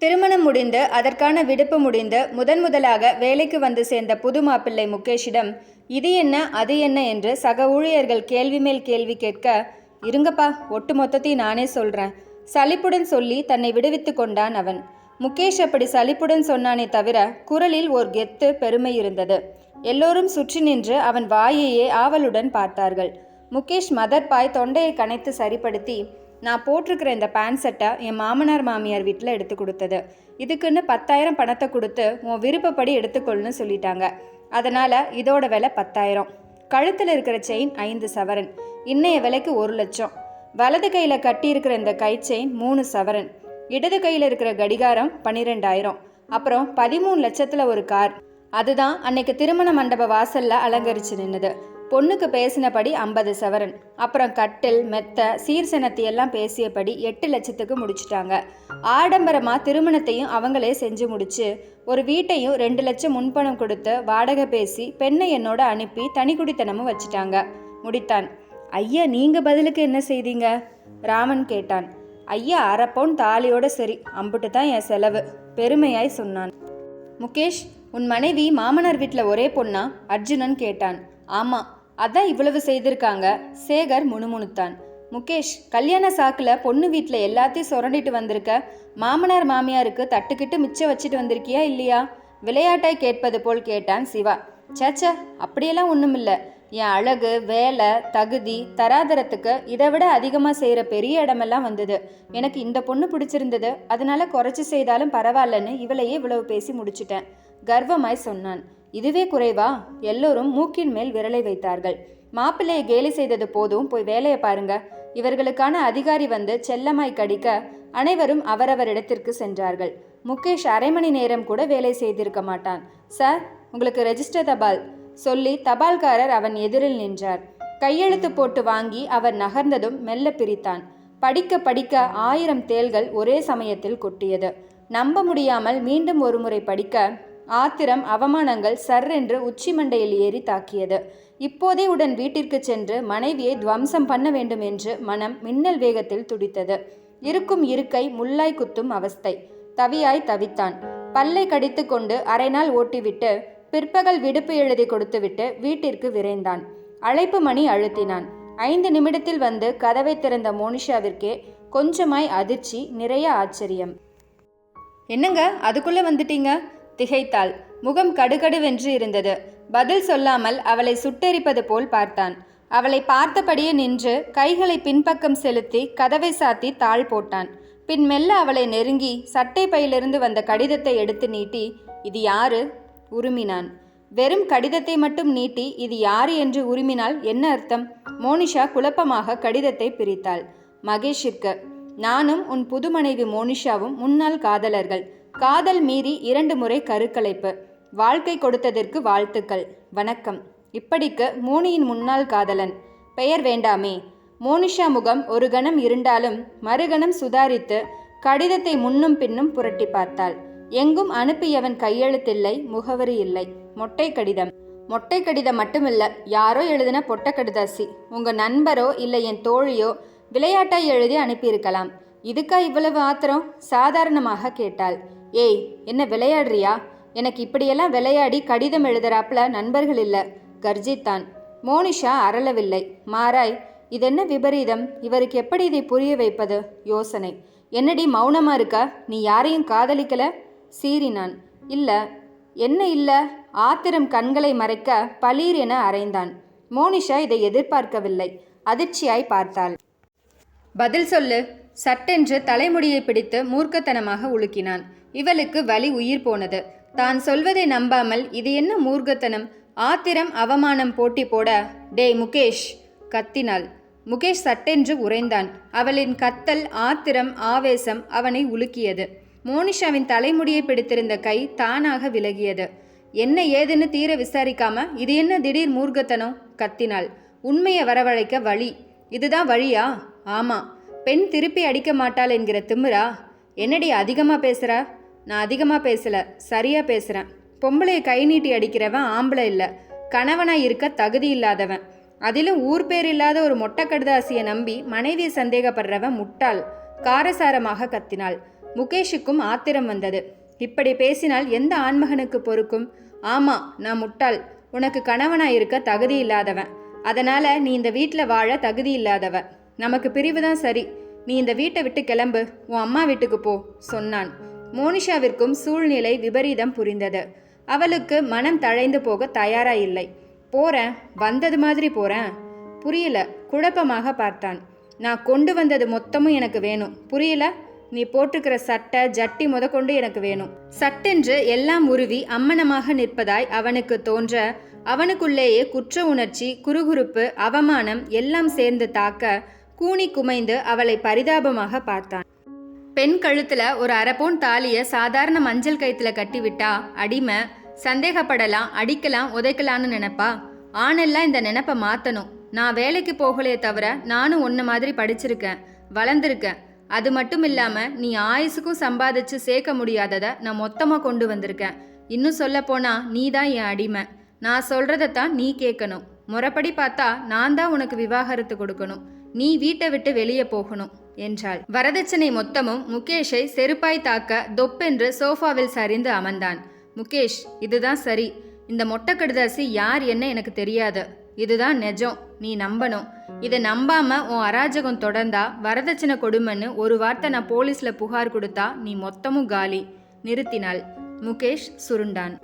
திருமணம் முடிந்து அதற்கான விடுப்பு முடிந்து முதன் முதலாக வேலைக்கு வந்து சேர்ந்த புது மாப்பிள்ளை முகேஷிடம் இது என்ன அது என்ன? என்று சக ஊழியர்கள் கேள்வி மேல் கேள்வி கேட்க இருங்கப்பா ஒட்டு மொத்தத்தையும் நானே சொல்கிறேன் சலிப்புடன் சொல்லி தன்னை விடுவித்து கொண்டான் அவன். முகேஷ் அப்படி சலிப்புடன் சொன்னானே தவிர குரலில் ஓர் கெத்து பெருமை இருந்தது. எல்லோரும் சுற்றி நின்று அவன் வாயையே ஆவலுடன் பார்த்தார்கள். முகேஷ் மதர்பாய் தொண்டையை கனைத்து சரிப்படுத்தி நான் போட்டிருக்கிற இந்த பேண்ட் செட்டை என் மாமனார் மாமியார் வீட்டில் எடுத்து கொடுத்தது. இதுக்குன்னு பத்தாயிரம் பணத்தை கொடுத்து உன் விருப்பப்படி எடுத்துக்கொள்னு சொல்லிட்டாங்க. அதனால் இதோட விலை பத்தாயிரம். கழுத்தில் இருக்கிற செயின் ஐந்து சவரன். இன்னைய விலைக்கு ஒரு லட்சம். வலது கையில் கட்டியிருக்கிற இந்த கை செயின் மூணு சவரன். இடது கையில் இருக்கிற கடிகாரம் பன்னிரெண்டாயிரம். அப்புறம் பதிமூணு லட்சத்தில் ஒரு கார். அதுதான் அன்னைக்கு திருமண மண்டப வாசலில் அலங்கரித்து நின்னுது. பொண்ணுக்கு பேசினபடி ஐம்பது சவரன். அப்புறம் கட்டில் மெத்த சீர்சனத்தை எல்லாம் பேசியபடி எட்டு லட்சத்துக்கு முடிச்சிட்டாங்க. ஆடம்பரமாக திருமணத்தையும் அவங்களே செஞ்சு முடிச்சு ஒரு வீட்டையும் ரெண்டு லட்சம் முன்பணம் கொடுத்து வாடகை பேசி பெண்ணை என்னோட அனுப்பி தனிக்குடித்தனமும் வச்சுட்டாங்க. முடித்தான். ஐயா நீங்கள் பதிலுக்கு என்ன செய்தீங்க? ராமன் கேட்டான். ஐயா அரை பவுன் தாலியோட சரி அம்புட்டு தான் என் செலவு பெருமையாய் சொன்னான். முகேஷ் உன் மனைவி மாமனார் வீட்டில் ஒரே பொண்ணா? அர்ஜுனன் கேட்டான். ஆமாம் அதான் இவ்வளவு செய்திருக்காங்க. சேகர் முணுமுணுத்தான். முகேஷ் கல்யாண சாக்கில் பொண்ணு வீட்டில் எல்லாத்தையும் சுரண்டிட்டு வந்திருக்க மாமனார் மாமியாருக்கு தட்டுக்கிட்டு மிச்சம் வச்சுட்டு வந்திருக்கியா இல்லையா? விளையாட்டாய் கேட்பது போல் கேட்டான் சிவா. சேச்சே அப்படியெல்லாம் ஒன்றுமில்ல என் அழகு வேலை தகுதி தராதரத்துக்கு இதை விட அதிகமாக செய்கிற பெரிய இடமெல்லாம் வந்தது. எனக்கு இந்த பொண்ணு பிடிச்சிருந்தது. அதனால குறைச்சி செய்தாலும் பரவாயில்லன்னு இவளையே இவ்வளவு பேசி முடிச்சிட்டேன். கர்வமாய் சொன்னான். இதுவே குறைவா? எல்லோரும் மூக்கின் மேல் விரலை வைத்தார்கள். மாப்பிள்ளையை கேலி செய்தது போதும் போய் வேலையை பாருங்க. இவர்களுக்கான அதிகாரி வந்து செல்லமாய் கடிக்க அனைவரும் அவரவர் இடத்திற்கு சென்றார்கள். முகேஷ் அரை மணி நேரம் கூட வேலை செய்திருக்க மாட்டான். சார் உங்களுக்கு ரெஜிஸ்டர் தபால் சொல்லி தபால்காரர் அவன் எதிரில் நின்றார். கையெழுத்து போட்டு வாங்கி அவர் நகர்ந்ததும் மெல்ல பிரித்தான். படிக்க படிக்க ஆயிரம் தேள்கள் ஒரே சமயத்தில் கொட்டியது. நம்ப முடியாமல் மீண்டும் ஒருமுறை படிக்க ஆத்திரம் அவமானங்கள் சர்ரென்று உச்சி மண்டையில் ஏறி தாக்கியது. இப்போதே உடன் வீட்டிற்கு சென்று மனைவியை துவம்சம் பண்ண வேண்டும் என்று மனம் மின்னல் வேகத்தில் துடித்தது. இருக்கும் இருக்கை முள்ளாய் குத்தும் அவஸ்தை. தவியாய் தவித்தான். பல்லை கடித்து கொண்டு அரை நாள் ஓட்டிவிட்டு பிற்பகல் விடுப்பு எழுதி கொடுத்துவிட்டு வீட்டிற்கு விரைந்தான். அழைப்பு மணி அழுத்தினான். ஐந்து நிமிடத்தில் வந்து கதவை திறந்த மோனிஷாவிற்கே கொஞ்சமாய் அதிர்ச்சி நிறைய ஆச்சரியம். என்னங்க அதுக்குள்ளே வந்துட்டீங்க? திகைத்தாள். முகம் கடுகடுவென்று இருந்தது. பதில் சொல்லாமல் அவளை சுட்டெரிப்பது போல் பார்த்தான். அவளை பார்த்தபடியே நின்று கைகளை பின்பக்கம் செலுத்தி கதவை சாத்தி தாழ் போட்டான். பின் மெல்ல அவளை நெருங்கி சட்டை பையிலிருந்து வந்த கடிதத்தை எடுத்து நீட்டி இது யாரு? உருமினான். வெறும் கடிதத்தை மட்டும் நீட்டி இது யாரு? என்று உருமினால் என்ன அர்த்தம்? மோனிஷா குழப்பமாக கடிதத்தை பிரித்தாள். மகேஷிற்கு. நானும் உன் புது மனைவி மோனிஷாவும் முன்னாள் காதலர்கள். காதல் மீறி இரண்டு முறை கருக்கலைப்பு. வாழ்க்கை கொடுத்ததற்கு வாழ்த்துக்கள். வணக்கம். இப்படிக்கு மோனியின் முன்னாள் காதலன். பெயர் வேண்டாமே. மோனிஷா முகம் ஒரு கணம் இருண்டாலும் மறுகணம் சுதாரித்து கடிதத்தை முன்னும் பின்னும் புரட்டி பார்த்தாள். எங்கும் அனுப்பியவன் கையெழுத்தில்லை முகவரி இல்லை. மொட்டை கடிதம். மொட்டை கடிதம் மட்டுமில்ல யாரோ எழுதின பொட்ட கடிதாசி. உங்க நண்பரோ இல்லை என் தோழியோ விளையாட்டாய் எழுதி அனுப்பியிருக்கலாம். இதுக்கா இவ்வளவு ஆத்திரம்? சாதாரணமாக கேட்டாள். ஏய் என்ன விளையாடுறியா? எனக்கு இப்படியெல்லாம் விளையாடி கடிதம் எழுதுறாப்புல நண்பர்கள் இல்ல. கர்ஜித்தான் மோனிஷா அரளவில்லை மாறாய் இதென்ன விபரீதம்? இவருக்கு எப்படி இதை புரிய வைப்பது? யோசனை. என்னடி மௌனமா இருக்கா? நீ யாரையும் காதலிக்கல? சீறினான். இல்ல. என்ன இல்ல? ஆத்திரம் கண்களை மறைக்க பளீர் என அரைந்தான் மோனிஷா இதை எதிர்பார்க்கவில்லை. அதிர்ச்சியாய் பார்த்தாள். பதில் சொல்லு. சட்டென்று தலைமுடியை பிடித்து மூர்க்கத்தனமாக உலுக்கினான். இவளுக்கு வலி உயிர் போனது. தான் சொல்வதை நம்பாமல் இது என்ன மூர்க்கத்தனம்? ஆத்திரம் அவமானம் போட்டி போட டேய் முகேஷ் கத்தினாள். முகேஷ் சட்டென்று உறைந்தான். அவளின் கத்தல் ஆத்திரம் ஆவேசம் அவனை உலுக்கியது. மோனிஷாவின் தலைமுடியை பிடித்திருந்த கை தானாக விலகியது. என்ன ஏதுன்னு தீர விசாரிக்காம இது என்ன திடீர் மூர்க்கத்தனம்? கத்தினாள். உண்மையை வரவழைக்க வழி. இதுதான் வழியா? ஆமா. பெண் திருப்பி அடிக்க மாட்டாள் என்கிற திமிரா? என்னடி அதிகமாக பேசுகிற நான் அதிகமாக பேசல சரியா பேசுகிறேன் பொம்பளையை கை நீட்டி அடிக்கிறவன் ஆம்பளை இல்லை. கணவனாக இருக்க தகுதி இல்லாதவன். அதிலும் ஊர் பேர் இல்லாத ஒரு மொட்டை கடுதாசியை நம்பி மனைவியை சந்தேகப்படுறவன் முட்டாள். காரசாரமாக கத்தினாள். முகேஷுக்கும் ஆத்திரம் வந்தது. இப்படி பேசினால் எந்த ஆண்மகனுக்கு பொறுக்கும்? ஆமா நான் முட்டாள். உனக்கு கணவனாக இருக்க தகுதி இல்லாதவன். அதனால நீ இந்த வீட்டில் வாழ தகுதி இல்லாதவன் நமக்கு பிரிவு தான் சரி. நீ இந்த வீட்டை விட்டு கிளம்பு. உன் அம்மா வீட்டுக்கு போ சொன்னான். மோனிஷாவிற்கும் சூழ்நிலை விபரீதம் புரிந்தது. அவளுக்கு மனம் தழைந்து போக தயாரா இல்லை. போறேன் வந்தது மாதிரி போறேன். புரியல குழப்பமாக பார்த்தான். நான் கொண்டு வந்தது மொத்தமும் எனக்கு வேணும். புரியல? நீ போட்டிருக்கிற சட்டை ஜட்டி முதற்கொண்டு எனக்கு வேணும். சட்டென்று எல்லாம் உருவி அம்மனமாக நிற்பதாய் அவனுக்கு தோன்ற அவனுக்குள்ளேயே குற்ற உணர்ச்சி குறுகுறுப்பு அவமானம் எல்லாம் சேர்ந்து தாக்க கூனி குமைந்து அவளை பரிதாபமாக பார்த்தான். பெண் கழுத்துல ஒரு அரப்போன் தாலிய சாதாரண மஞ்சள் கயிற்றுல கட்டிவிட்டா அடிமை சந்தேகப்படலாம் அடிக்கலாம் உதைக்கலான்னு நினைப்பா? ஆணெல்லாம் இந்த நினைப்பை மாத்தணும். நான் வேலைக்கு போகலையே தவிர நானும் ஒன்று மாதிரி படிச்சிருக்கேன் வளர்ந்துருக்கேன். அது மட்டும் இல்லாமல் நீ ஆயுசுக்கும் சம்பாதிச்சு சேர்க்க முடியாததை நான் மொத்தமாக கொண்டு வந்திருக்கேன். இன்னும் சொல்ல போனா நீ தான் என் அடிமை. நான் சொல்கிறதத்தான் நீ கேட்கணும். முறைப்படி பார்த்தா நான் தான் உனக்கு விவாகரத்து கொடுக்கணும். நீ வீட்டை விட்டு வெளியே போகணும் என்றாள். வரதட்சணை மொத்தமும் முகேஷை செருப்பாய் தாக்க தொப்பென்று சோஃபாவில் சரிந்து அமர்ந்தான். முகேஷ் இதுதான் சரி. இந்த மொட்டை கடுதாசி யார் என்ன எனக்கு தெரியாது. இதுதான் நிஜம். நீ நம்பணும். இதை நம்பாம உன் அராஜகம் தொடர்ந்தா வரதட்சணை கொடுமைன்னு ஒரு வார்த்தை நான் போலீஸ்ல புகார் கொடுத்தா நீ மொத்தமும் காலி நிறுத்தினாள். முகேஷ் சுருண்டான்.